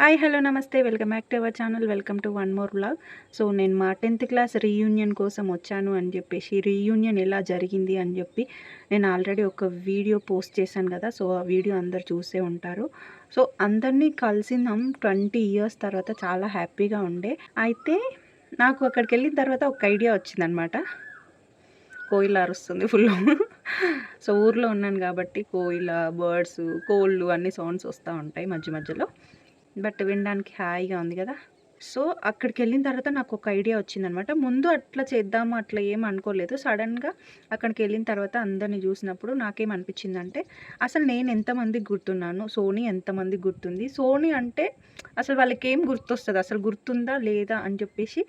Hi hello నమస్తే. Welcome back to our channel. Welcome to one more blog so నేను మా tenth class reunion కోసం వచ్చాను అని చెప్పేసి రీయూనియన్ ఎలా జరిగింది అని చెప్పి నేను ఆల్రెడీ ఒక వీడియో పోస్ట్ చేశాను కదా సో ఆ వీడియో అందరు చూసే ఉంటారు. సో అందరినీ కలిసినాం ట్వంటీ ఇయర్స్ తర్వాత చాలా హ్యాపీగా ఉండే. అయితే నాకు అక్కడికి వెళ్ళిన తర్వాత ఒక ఐడియా వచ్చిందనమాట. కోయిల అరుస్తుంది ఫుల్ సో ఊర్లో ఉన్నాను కాబట్టి కోయిల బర్డ్స్ కోళ్ళు అన్ని సౌండ్స్ వస్తూ ఉంటాయి మధ్య మధ్యలో. బట్ వినడానికి హాయిగా ఉంది కదా? సో అక్కడికి వెళ్ళిన తర్వాత నాకు ఒక ఐడియా వచ్చిందనమాట. ముందు అట్లా చేద్దాము అట్లా ఏం అనుకోలేదు. సడన్గా అక్కడికి వెళ్ళిన తర్వాత అందరిని చూసినప్పుడు నాకేం అనిపించిందంటే అసలు నేను ఎంతమందికి గుర్తున్నాను? సోనీ ఎంతమందికి గుర్తుంది? సోనీ అంటే అసలు వాళ్ళకి ఏం గుర్తొస్తుంది? అసలు గుర్తుందా లేదా అని చెప్పేసి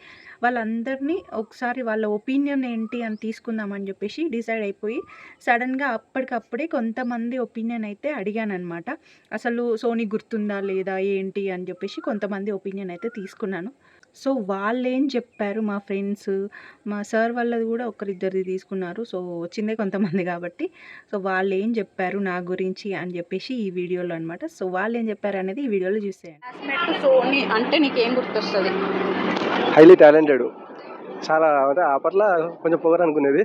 వాళ్ళందరినీ ఒకసారి వాళ్ళ ఒపీనియన్ ఏంటి అని తీసుకుందామని చెప్పేసి డిసైడ్ అయిపోయి సడన్గా అప్పటికప్పుడే కొంతమంది ఒపీనియన్ అయితే అడిగాను అనమాట అసలు సోనీ గుర్తుందా లేదా ఏంటి అని చెప్పేసి కొంతమంది ఒపీనియన్ అయితే తీసుకున్నాను. సో వాళ్ళు ఏం చెప్పారు మా ఫ్రెండ్స్ మా సార్ వాళ్ళది కూడా ఒకరిద్దరిది తీసుకున్నారు. సో వచ్చిందే కొంతమంది కాబట్టి. సో వాళ్ళు ఏం చెప్పారు నా గురించి అని చెప్పేసి ఈ వీడియోలో అనమాట సో వాళ్ళు ఏం చెప్పారు అనేది ఈ వీడియోలో చూసేయండి. క్లాస్మేట్ సోనీ అంటే నీకేం గుర్తొస్తుంది? హైలీ టాలెంటెడ్ చాలా అంటే అప్పట్లో కొంచెం పొగరు అనుకునేది.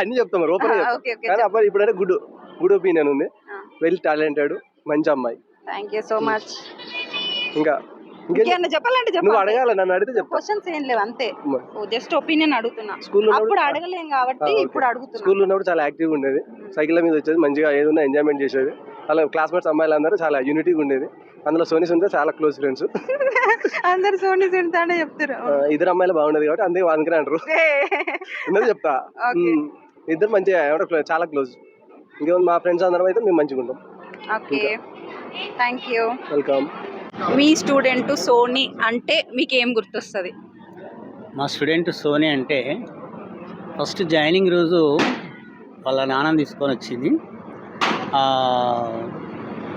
అన్ని చెప్తాం ఓకే కానీ అప్పుడు ఇప్పుడైతే గుడ్ గుడ్ ఒపీనియన్ ఉంది. వెల్ టాలెంటెడ్ మంచి అమ్మాయి. థ్యాంక్ యూ సో మచ్ ఇంకేం ఇంకేమన్నా చెప్పాలంటే నువ్వు చెప్పాలి అడగాలి నన్ను అడిగితే చెప్తా. క్వశ్చన్స్ ఏం లేవు అంతే. జస్ట్ ఒపీనియన్ అడుగుతున్నా. స్కూల్లో అప్పుడు అడగలేం కాబట్టి ఇప్పుడు అడుగుతున్నా. స్కూల్లో ఉన్నప్పుడు చాలా యాక్టివ్గా ఉండేది. సైకిల్ మీద వచ్చేది మంచిగా ఏదైనా ఎంజాయ్మెంట్ చేసేది. అలా క్లాస్మేట్స్ అమ్మాయిలు అందరూ చాలా యూనిటీగా ఉండేది. అందులో సోనీ సుందే చాలా క్లోజ్ ఫ్రెండ్స్ అందరు సోనీ తింటానే చెప్తారు. ఇద్దరు అమ్మాయిలు బాగుండేది కాబట్టి అందుకే అందుకనే అంటారు. ఉన్నది చెప్తా. ఇద్దరు మంచిగా చాలా క్లోజ్ ఇంకేముంది మా ఫ్రెండ్స్ అందరం అయితే మేము మంచిగా ఉంటాం. ఓకే. థ్యాంక్ యూ వెల్కమ్ మీ స్టూడెంట్ సోనీ అంటే మీకు ఏం గుర్తొస్తుంది? మా స్టూడెంట్ సోనీ అంటే ఫస్ట్ జాయినింగ్ రోజు వాళ్ళ నాన్న తీసుకొని వచ్చింది.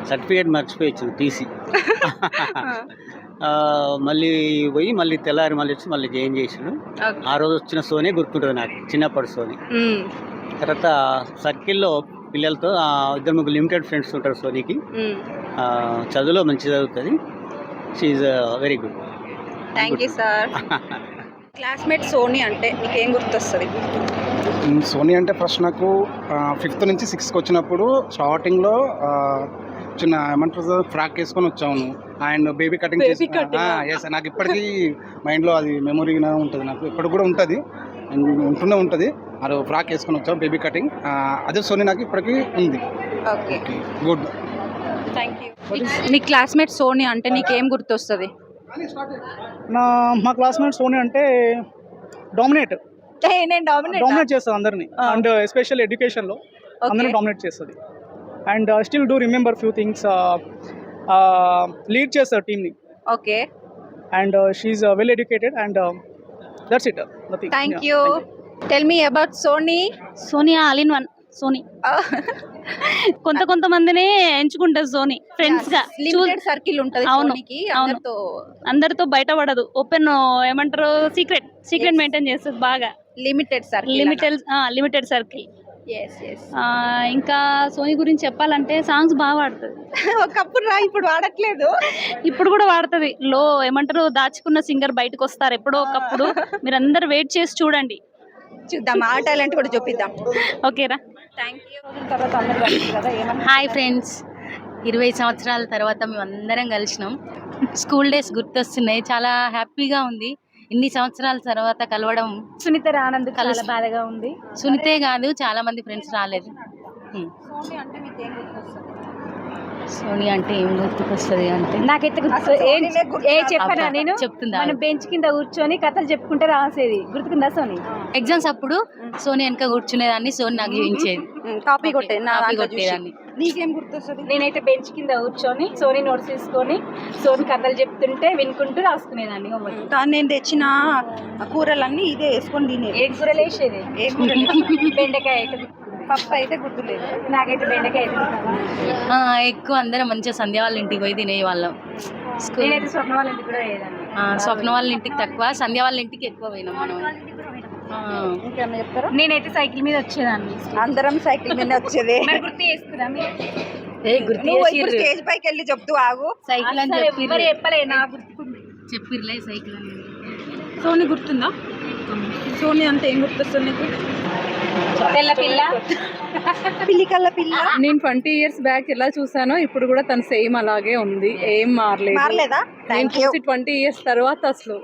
సర్టిఫికేట్ మర్చిపోయి వచ్చింది టీసీ. మళ్ళీ పోయి మళ్ళీ తెల్లారి మళ్ళీ వచ్చి మళ్ళీ జాయిన్ చేసాడు. ఆ రోజు వచ్చిన సోనీ గుర్తుంటుంది నాకు చిన్నప్పటి సోనీ. తర్వాత సర్కిల్లో పిల్లలతో ఇద్దరు ముగ్గురు లిమిటెడ్ ఫ్రెండ్స్ ఉంటారు సోనీకి. చదువులో మంచి చదువుతుంది. She very good thank you sir classmate Soni అంటే మీకు ఏం గుర్తొస్తుంది సోనీ అంటే ఫస్ట్ నాకు ఫిఫ్త్ నుంచి సిక్స్త్కి వచ్చినప్పుడు స్టార్టింగ్లో చిన్న ఏమంటారు ఫ్రాక్ వేసుకొని వచ్చాను and baby cutting Baby cutting ఆ? ఎస్ నాకు ఇప్పటికీ మైండ్లో అది మెమొరీగా ఉంటుంది నాకు. ఇప్పుడు కూడా ఉంటుంది. ఉంటూనే ఉంటుంది. అది ఫ్రాక్ వేసుకొని వచ్చాం బేబీ కటింగ్ అదే సోనీ నాకు ఇప్పటికీ ఉంది. ఓకే గుడ్ థ్యాంక్ యూ మీ క్లాస్మేట్ సోనీ అంటే నీకు ఏం గుర్తొస్తుంది? నా మా క్లాస్మేట్ సోనీ అంటే డామినేట్ నేను డామినేట్ డామినేట్ చేస్తుంది అందరినీ. అండ్ ఎస్పెషల్ ఎడ్యుకేషన్లో అందరినీ డామినేట్ చేస్తుంది. And still do remember few things lead చేస్తారు టీమ్ని okay and she well educated and that's it nothing thank you tell me about Soni Soni all in one Soni కొంత కొంతమందినే ఎంచుకుంటారు సోనీ ఫ్రెండ్స్గా. సర్కిల్ ఉంటది అవును, అవును. అందరితో అందరితో బయటపడదు. ఓపెన్ ఏమంటారు సీక్రెట్ సీక్రెట్. మెయింటైన్ చేస్తుంది బాగా. Limited circle limited limited circle ఇంకా సోనీ గురించి చెప్పాలంటే సాంగ్స్ బాగా పాడుతుంది ఒకప్పుడు రా ఇప్పుడు వాడట్లేదు. ఇప్పుడు కూడా వాడుతుంది. లో ఏమంటారు దాచుకున్న సింగర్ బయటకు వస్తారు. ఎప్పుడో ఒకప్పుడు మీరందరూ వెయిట్ చేసి చూడండి. చూద్దాం ఆ టాలెంట్ కూడా చూపిద్దాం. ఓకేరా కలిసి హాయ్ ఫ్రెండ్స్. ఇరవై సంవత్సరాల తర్వాత మేము అందరం కలిసినాం. School days గుర్తొస్తున్నాయి. చాలా హ్యాపీగా ఉంది. ఇన్ని సంవత్సరాల తర్వాత కలవడం సునీత ఆనంద్ చాలా బాధగా ఉంది. సునితే కాదు చాలా మంది ఫ్రెండ్స్ రాలేదు. సోనీ అంటే ఏం గుర్తొస్తుంది? సోనీ అంటే ఏం గుర్తుకొస్తుంది అంటే? నాకైతే ఏ. చెప్పానా నేను? చెప్తుందా? మన బెంచ్ కింద కూర్చొని కథలు చెప్పుకుంటే రాసేది. గుర్తుకుందా సోనీ? ఎగ్జామ్స్ అప్పుడు సోనీ వెనక కూర్చునేదాన్ని సోనీ నాకు చూపించేది. కాపీ కొట్టే నా కాపీ. కొట్టేదాన్ని. నీకేం గుర్తొస్తుంది? నేనైతే బెంచ్ కింద కూర్చొని సోనీ నోట్స్ తీసుకొని సోనీ కథలు చెప్తుంటే వినుకుంటూ రాసుకునేదాన్ని. తాను నేను తెచ్చిన కూరలన్నీ ఇదే వేసుకొని తినేది ఏ కూరలు వేసేది ఏ కూరలు బెండకాయ పప్పు అయితే గుర్తులేదు. నాకైతే బెండకాయ ఎక్కువ అందరం మంచిగా సంధ్య వాళ్ళ ఇంటికి పోయి తినేవాళ్ళం. స్కూల్. నేనైతే స్వప్న వాళ్ళ ఇంటికి కూడా స్వప్న వాళ్ళ ఇంటికి తక్కువ సంధ్య వాళ్ళ ఇంటికి ఎక్కువ పోయినాం మనం. ఆ. ఇంకేమన్నా చెప్తారా? నేనైతే సైకిల్ మీద వచ్చేదాన్ని. అందరం సైకిల్ మీద వచ్చేది. మరి గుర్తు చేసుకురా మీరు? నువ్వు ఇప్పుడు స్టేజ్ పైకి వెళ్ళి చెప్తూ ఆగు. సైకిల్ అని చెప్పిర్రు. చెప్పలే నా గుర్తుకుంది. చెప్పిర్లే సైకిల్ అని. సోనీ గుర్తుందా? సోనీ అంటే ఏం గుర్తొస్తుంది నీకు? తెల్ల పిల్ల? పిల్లి కల్ల పిల్ల? నేను ట్వంటీ ఇయర్స్ బ్యాక్ ఎలా చూసానో ఇప్పుడు కూడా తను సేమ్ అలాగే ఉంది. ఏం మారలేదు. మారలేదా? నేను థ్యాంక్ యూ చూసి ట్వంటీ ఇయర్స్ తర్వాత అసలు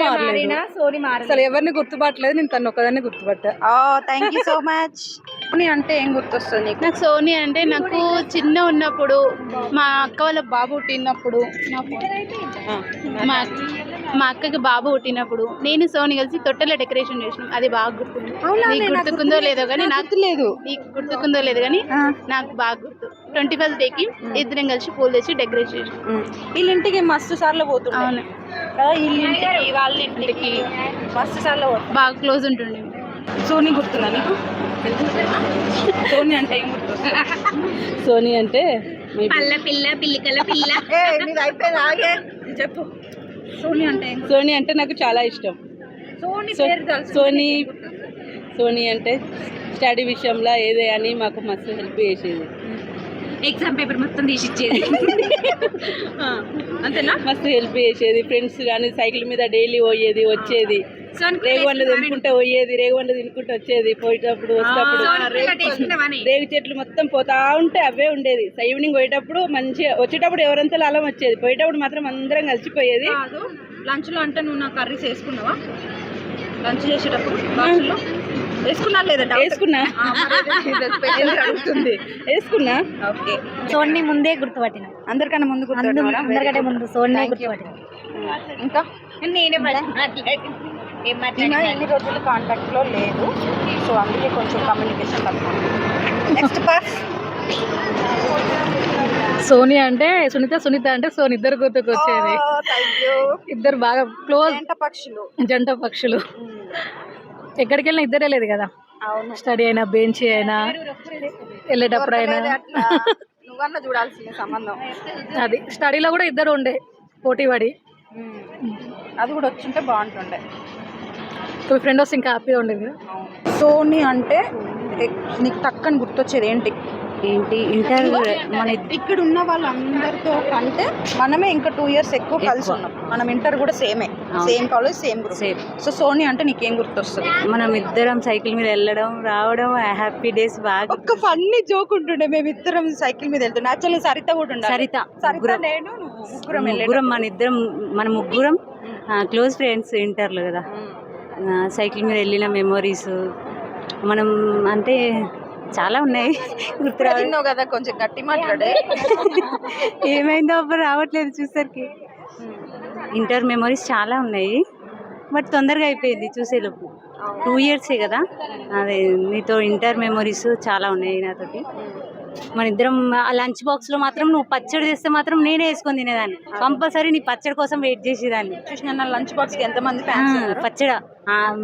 మారలేదు. సోని అసలు ఎవరిని గుర్తుపట్టలేదు నేను తను ఒకదాన్ని గుర్తుపట్టా. ఓ thank you so much Soni అంటే ఏం గుర్తొస్తుంది నీకు? నాకు సోని అంటే నాకు చిన్న ఉన్నప్పుడు మా అక్క వాళ్ళ బాబు పుట్టినప్పుడు నా ఫోన్. మా మా అక్కకి బాబు పుట్టినప్పుడు నేను సోని కలిసి తొట్టెల డెకరేషన్ చేసినాం. అది బాగా గుర్తుంది. నీకు గుర్తుకుందో లేదో కానీ నాకు లేదు నీకు గుర్తుకుందో లేదో కానీ నాకు బాగా గుర్తు. ట్వంటీ ఫస్ట్ డేకి ఇద్దరం కలిసి పూలు తెచ్చి డెకరేట్ చేసినాం. వీళ్ళ ఇంటికి మస్తు సార్లు పోతుండే. అవును. కదా వీళ్ళ ఇంటికి వాళ్ళ ఇంటికి మస్తు సార్లు. బాగా క్లోజ్ ఉంటుండే. సోనీ గుర్తుందా నీకు? సోనీ అంటే ఏం సోనీ అంటే పల్ల పిల్ల పిల్లికల పిల్ల. చెప్పు. సోనీ అంటే సోనీ అంటే నాకు చాలా ఇష్టం. సోనీ సోనీ సోనీ అంటే స్టడీ విషయంలో ఏదే అని మాకు మస్తు హెల్ప్ చేసేది. ఎగ్జామ్ పేపర్ మొత్తం తీసి ఇచ్చేది. అంతేనా? మస్తు హెల్ప్ చేసేది ఫ్రెండ్స్ కానీ సైకిల్ మీద డైలీ పోయేది వచ్చేది. రేగుబండ్లు తినుకుంటే పోయేది రేగుబండ్లు తినుకుంటే వచ్చేది పోయేటప్పుడు వచ్చేటప్పుడు రేగు చెట్లు మొత్తం పోతా ఉంటే అవే ఉండేది. సో ఈవినింగ్ పోయేటప్పుడు మంచిగా వచ్చేటప్పుడు ఎవరంతా అలం వచ్చేది. పోయేటప్పుడు మాత్రం అందరం కలిసిపోయేది. కాదు లంచ్లో అంటే నువ్వు నా కర్రీస్ వేసుకున్నావా? లంచ్ చేసేటప్పుడు వేసుకున్నా లేదా. వేసుకున్నా. వేసుకున్నా. ఓకే. సోని ముందే గుర్తుపట్టిన. అందరికన్నా ముందు గుర్తుపెట్టుకోవాలా? అందరికంటే ముందు సోని Thank you. ఇంకా? నేనే ఈమె ఎన్ని రోజులు కాంటాక్ట్లో లేదు. సో అందుకే కొంచెం కమ్యూనికేషన్ తక్కువ. నెక్స్ట్ పర్స్ సోని అంటే సునీత సునీత అంటే సోని ఇద్దరు గుర్తుకు వచ్చేది. యూ ఇద్దరు బాగా క్లోజ్ జంట పక్షులు. జంట పక్షులు. ఎక్కడికి వెళ్ళినా ఇద్దరే లేదు కదా? అవును. స్టడీ అయినా బెంచ్ అయినా వెళ్ళేటప్పుడు అయినా. నువ్వన్నా సంబంధం. అది స్టడీలో కూడా ఇద్దరు ఉండే పోటీ పడి అది కూడా వచ్చుంటే బాగుంటుండే. ఇప్పుడు ఫ్రెండ్ వస్తే ఇంకా హ్యాపీగా ఉండేది కదా. సోనీ అంటే ఎక్- నీకు టక్కని గుర్తొచ్చేది ఏంటి? ఏంటి? ఇంటర్ మన ఇక్కడ ఉన్న వాళ్ళందరితో కంటే మనమే ఇంకా టూ ఇయర్స్ ఎక్కువ కలిసి ఉన్నాం. మనం ఇంటర్ కూడా సేమే same college same group same so Soni అంటే నీకేం గుర్తొస్తుంది? మనం ఇద్దరం సైకిల్ మీద వెళ్ళడం రావడం హ్యాపీ డేస్ బాగా ఒక్క ఫన్నీ జోక్ ఉంటుండే మేము ఇద్దరం సైకిల్ మీద వెళ్తుండే. యాక్చువల్లీ సరిత కూడా ఉండాలి. సరిత సరిత ముగ్గురం. నేను నువ్వు ముగ్గురం ముగ్గురం మన ఇద్దరం మన ముగ్గురం క్లోజ్ ఫ్రెండ్స్ ఇంటర్లో కదా. సైకిల్ మీద వెళ్ళిన మెమొరీస్ మనం అంటే చాలా ఉన్నాయి. గుర్తు రావ- తిన్నావు కదా కొంచెం గట్టి మాట్లాడే. ఏమైందో అప్పుడు రావట్లేదు చూసరికి ఇంటర్ మెమొరీస్ చాలా ఉన్నాయి. బట్ తొందరగా అయిపోయింది చూసేలోపు. టూ ఇయర్సే కదా? అదే నీతో ఇంటర్ మెమొరీస్ చాలా ఉన్నాయి నాతోటి. మన ఇద్దరం ఆ లంచ్ బాక్స్లో మాత్రం నువ్వు పచ్చడి తెస్తే మాత్రం నేనే వేసుకొని తినేదాన్ని. కంపల్సరీ నీ పచ్చడి కోసం వెయిట్ చేసేదాన్ని. చూసిన లంచ్ బాక్స్కి ఎంత మంది ఆ, ఫ్యాన్స్ పచ్చడ.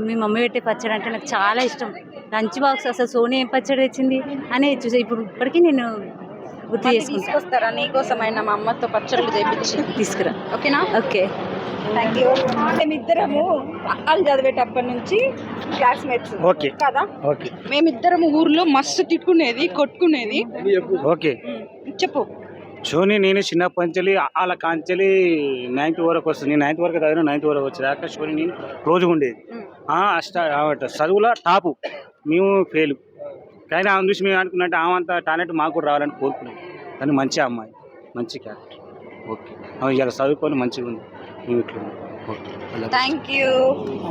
మీ మమ్మీ పెట్టే పచ్చడి అంటే నాకు చాలా ఇష్టం. లంచ్ బాక్స్ అసలు సోనీ ఏం పచ్చడి తెచ్చింది? అని చూసా. ఇప్పుడు ఇప్పటికీ నేను గుర్తు చేసుకుంటా. తీసుకొస్తారా? నీకోసమైనా మా అమ్మతో పచ్చళ్ళు చేపించి తీసుకురా. ఓకేనా? ఓకే. థ్యాంక్ యూ మేమిద్దరము వాళ్ళు చదివేటప్పటి నుంచి క్లాస్మేట్స్ ఓకే. కదా? ఓకే. మేమిద్దరము ఊర్లో మస్తు తిట్టుకునేది కొట్టుకునేది. ఓకే. చెప్పు. షోని నేను చిన్నప్పటి నుంచి వాళ్ళ కాంచెలి నైన్త్ వరకు వస్తుంది. నేను నైన్త్ వరకు చదివిన నైన్త్ వరకు వచ్చేదాకా షోని నేను రోజుగా ఉండేది. ఆ, అష్ట చదువులో టాపు. మేము ఫెయిల్ కానీ ఆమె చూసి మేము అనుకున్నట్టు ఆమె అంత టాలెంట్ మాకు కూడా రావాలని కోరుకున్నాం. కానీ మంచి అమ్మాయి మంచి క్యారెక్టర్ ఓకే. ఆమె ఇలా చదువుకొని మంచిగా ఉంది. మేము ఇట్లా. థ్యాంక్ యూ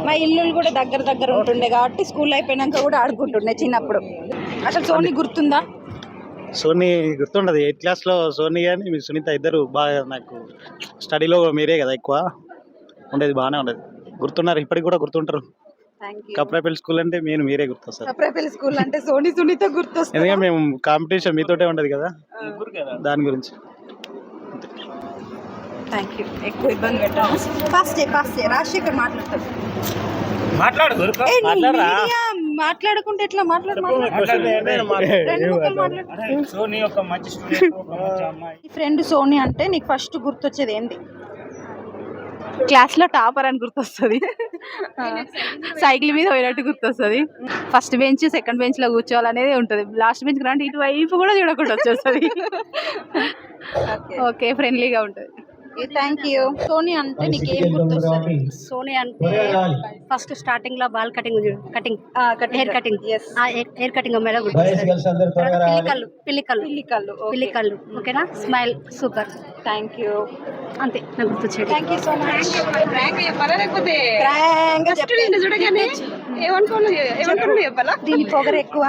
మా ఇల్లులు కూడా దగ్గర దగ్గర ఉంటుండే కాబట్టి స్కూల్ అయిపోయినాక కూడా ఆడుకుంటుండే చిన్నప్పుడు. అసలు సోనీ గుర్తుందా? సోనీ గుర్తుండదు. ఎయిత్ క్లాస్లో సోనీ కానీ మీ సునీత ఇద్దరు బాగా నాకు స్టడీలో మీరే కదా ఎక్కువ. ఉండేది బాగానే ఉండేది. గుర్తున్నారు. ఇప్పటికి కూడా గుర్తుంటారు. కప్రాపల్లి స్కూల్ అంటే నేను మీరే గుర్తొస్తారు సప్రేపల్లి స్కూల్ అంటే సోనీ సునీత గుర్తొస్తుంది ఎందుకంటే మేము కాంపిటీషన్ మీతోటే ఉండదు కదా? దాని గురించి. థ్యాంక్ యూ ఎక్కువ ఇబ్బంది ఫాస్ట్ ఫాస్ట్ రాజశేఖర్ మాట్లాడతాడు. మాట్లాడు మాట్లాడుకుంటే ఎట్లా మాట్లాడు రెండు ముక్కలు మాట్లాడు. సోనీ ఒక మంచి స్టూడెంట్ ఒక మంచి అమ్మాయి. నీ ఫ్రెండ్ సోనీ అంటే నీకు ఫస్ట్ గుర్తొచ్చేది ఏంటి క్లాస్లో టాపర్ అని గుర్తొస్తుంది. సైకిల్ మీద పోయినట్టు గుర్తొస్తుంది. ఫస్ట్ బెంచ్ సెకండ్ బెంచ్లో కూర్చోవాలనేది ఉంటుంది. లాస్ట్ బెంచ్ రండి ఇటు వైపు కూడా చూడకుండా వచ్చేస్తుంది. ఓకే ఫ్రెండ్లీగా ఉంటుంది. థ్యాంక్ యూ సోనీ అంటే నీకు ఏం గుర్తొస్తుంది? సోనీ అంటే ఫస్ట్ స్టార్టింగ్లో ball cutting cutting hair cutting hair cutting madam గుర్తొస్తుంది. తర్వాత పిల్లికల్లు. పిల్లికల్లు. పిల్లికల్లు పిల్లికల్లు. ఓకేనా? స్మైల్ సూపర్ థ్యాంక్ యూ అంతే. నాకు గుర్తొచ్చేది. Thank you so much prank చెప్పాలా లేకపోతే? ప్రాంక్ ఫస్ట్ నిన్ను చూడగానే ఏమనుకోను? ఏమనుకున్నా చెప్పాలా? దీని పొగరు ఎక్కువ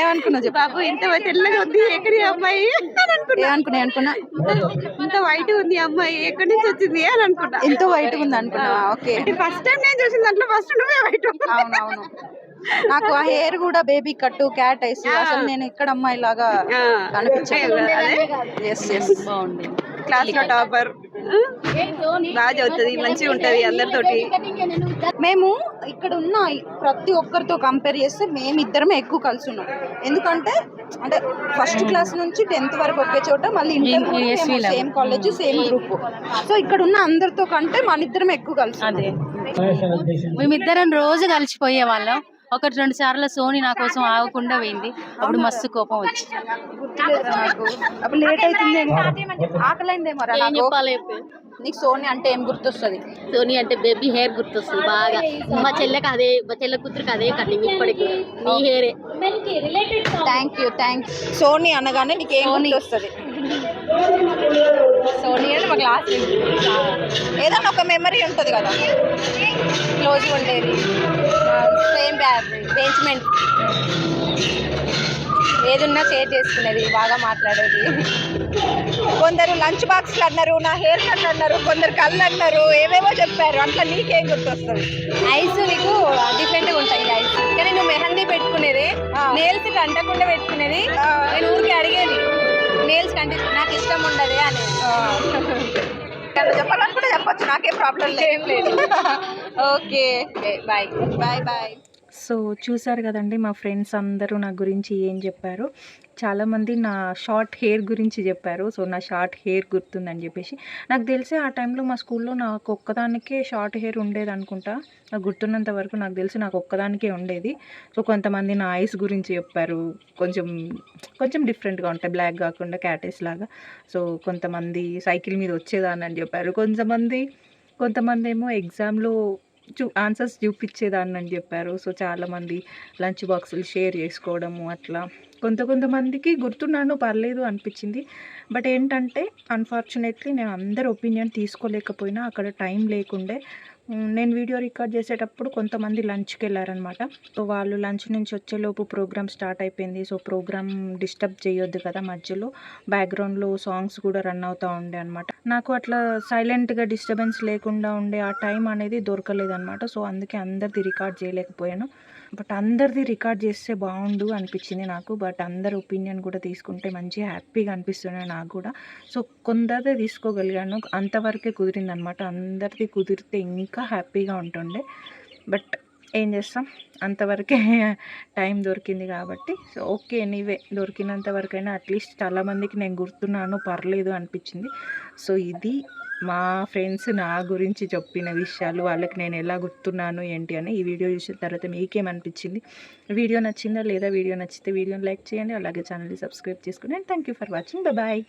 ఏమనుకున్నావు చెప్పు. బాబు ఇంత తెల్లగా ఉంది ఎక్కడి అమ్మాయి? అని అనుకున్నా. ఏమనుకున్నా అనుకున్నా ఇంత వైట్ ఉంది అమ్మాయి ఎక్కడి నుంచి వచ్చింది అని అనుకున్నా. ఎంతో వైట్ ఉంది అనుకున్నావా ఓకే. ఫస్ట్ టైం నేను చూసిన దాంట్లో ఫస్ట్ నువ్వే వైట్ అవునవును. నాకు ఆ హెయిర్ కూడా బేబీ కట్టు క్యాట్ ఐస్ అసలు నేను ఇక్కడ అమ్మాయి లాగా బాగుంది. క్లాస్లో టాపర్ బాగా చదువుతుంది మంచిగా ఉంటది అందరితోటి. మేము ఇక్కడ ఉన్న ప్రతి ఒక్కరితో కంపేర్ చేస్తే మేమిద్దరమే ఎక్కువ కలిసి ఉన్నాం. ఎందుకంటే అంటే ఫస్ట్ క్లాస్ నుంచి టెన్త్ వరకు ఒకే చోట మళ్ళీ inter same college same group so ఇక్కడ ఉన్న అందరితో కంటే మన ఇద్దరం ఎక్కువ కలిసి మేమిద్దరం రోజు కలిసిపోయే వాళ్ళం. ఒకటి రెండు సార్లు సోని నా కోసం ఆగకుండా పోయింది. అప్పుడు మస్తు కోపం వచ్చి. నాకు. అప్పుడు లేట్ అవుతుందేమో ఆకలైందేమో రా నాకు. నీకు సోని అంటే ఏం గుర్తొస్తుంది? సోనీ అంటే బేబీ హెయిర్ గుర్తొస్తుంది బాగా. మా చెల్లెకి అదే మా చెల్లె కూతురికి అదే కటింగ్ ఇప్పటికి. నీ హెయిరే. థ్యాంక్ యూ థ్యాంక్ సోని అనగానే నీకు ఏం గుర్తొస్తుంది? సోనీ అంటే మా క్లాస్ ఏదైనా ఒక మెమరీ ఉంటుంది కదా. క్లోజ్ ఉండేది. బేస్మెంట్ ఏదున్నా షేర్ చేసుకునేది బాగా మాట్లాడేది. కొందరు లంచ్ బాక్స్లు అన్నారు నా హెయిర్ కట్ అన్నారు కొందరు కళ్ళు అన్నారు ఏవేవో చెప్పారు అట్లా నీకేం గుర్తొస్తుంది? ఐస్ నీకు డిఫరెంట్గా ఉంటాయి ఐస్ కానీ నువ్వు మెహందీ పెట్టుకునేది నేల్స్ అంటకుండా పెట్టుకునేది నేను ఊరికి అడిగేది నేల్స్ కంటే నాకు ఇష్టం ఉండదు అని. చెప్పాలనుకుంటే చెప్పొచ్చు నాకేం ప్రాబ్లం లేదు. Okay. Bye bye bye so చూసారు కదండి మా ఫ్రెండ్స్ అందరూ నా గురించి ఏం చెప్పారు. చాలామంది నా షార్ట్ హెయిర్ గురించి చెప్పారు. సో నా షార్ట్ హెయిర్ గుర్తుందని చెప్పేసి. నాకు తెలిసి ఆ టైంలో మా స్కూల్లో నాకు ఒక్కదానికే షార్ట్ హెయిర్ ఉండేది అనుకుంటా. నాకు గుర్తున్నంత వరకు నాకు తెలిసి నాకు ఒక్కదానికే ఉండేది. సో కొంతమంది నా ఐస్ గురించి చెప్పారు. కొంచెం కొంచెం డిఫరెంట్గా ఉంటాయి బ్లాక్ కాకుండా క్యాటేస్ లాగా. సో కొంతమంది సైకిల్ మీద వచ్చేదాన్ని అని చెప్పారు. కొంతమంది కొంతమంది ఏమో ఎగ్జామ్లో చూ ఆన్సర్స్ చూపించేదాన్ని అని చెప్పారు. సో చాలామంది లంచ్ బాక్సులు షేర్ చేసుకోవడము అట్లా. కొంత కొంతమందికి గుర్తున్నాను పర్లేదు అనిపించింది. బట్ ఏంటంటే అన్ఫార్చునేట్లీ నేను అందరి ఒపీనియన్ తీసుకోలేకపోయినా అక్కడ టైం లేకుండే నేను వీడియో రికార్డ్ చేసేటప్పుడు కొంతమంది లంచ్కి వెళ్ళారనమాట సో వాళ్ళు లంచ్ నుంచి వచ్చేలోపు ప్రోగ్రామ్ స్టార్ట్ అయిపోయింది. సో ప్రోగ్రామ్ డిస్టర్బ్ చేయొద్దు కదా మధ్యలో. బ్యాక్గ్రౌండ్లో సాంగ్స్ కూడా రన్ అవుతూ ఉండే అనమాట నాకు అట్లా సైలెంట్గా డిస్టర్బెన్స్ లేకుండా ఉండే ఆ టైం అనేది దొరకలేదనమాట సో అందుకే అందరిది రికార్డ్ చేయలేకపోయాను. బట్ అందరిది రికార్డ్ చేస్తే బాగుండు అనిపించింది నాకు. బట్ అందరి ఒపీనియన్ కూడా తీసుకుంటే మంచి హ్యాపీగా అనిపిస్తున్నాయి నాకు కూడా. సో కొందరిదే తీసుకోగలిగాను. అంతవరకే కుదిరింది అనమాట అందరిది కుదిరితే ఇంకా హ్యాపీగా ఉంటుండే. బట్ ఏం చేస్తాం? అంతవరకే టైం దొరికింది కాబట్టి. సో ఓకే నీవే దొరికినంత వరకైనా అట్లీస్ట్ చాలామందికి నేను గుర్తున్నాను పర్లేదు అనిపించింది. సో ఇది మా ఫ్రెండ్స్ నా గురించి చెప్పిన విషయాలు వాళ్ళకి నేను ఎలా గుర్తున్నాను ఏంటి అని ఈ వీడియో చూసిన తర్వాత మీకేమనిపించింది? వీడియో నచ్చిందా లేదా? వీడియో నచ్చితే వీడియోని లైక్ చేయండి అలాగే ఛానల్ని సబ్స్క్రైబ్ చేసుకోండి and thank you for watching. Bye.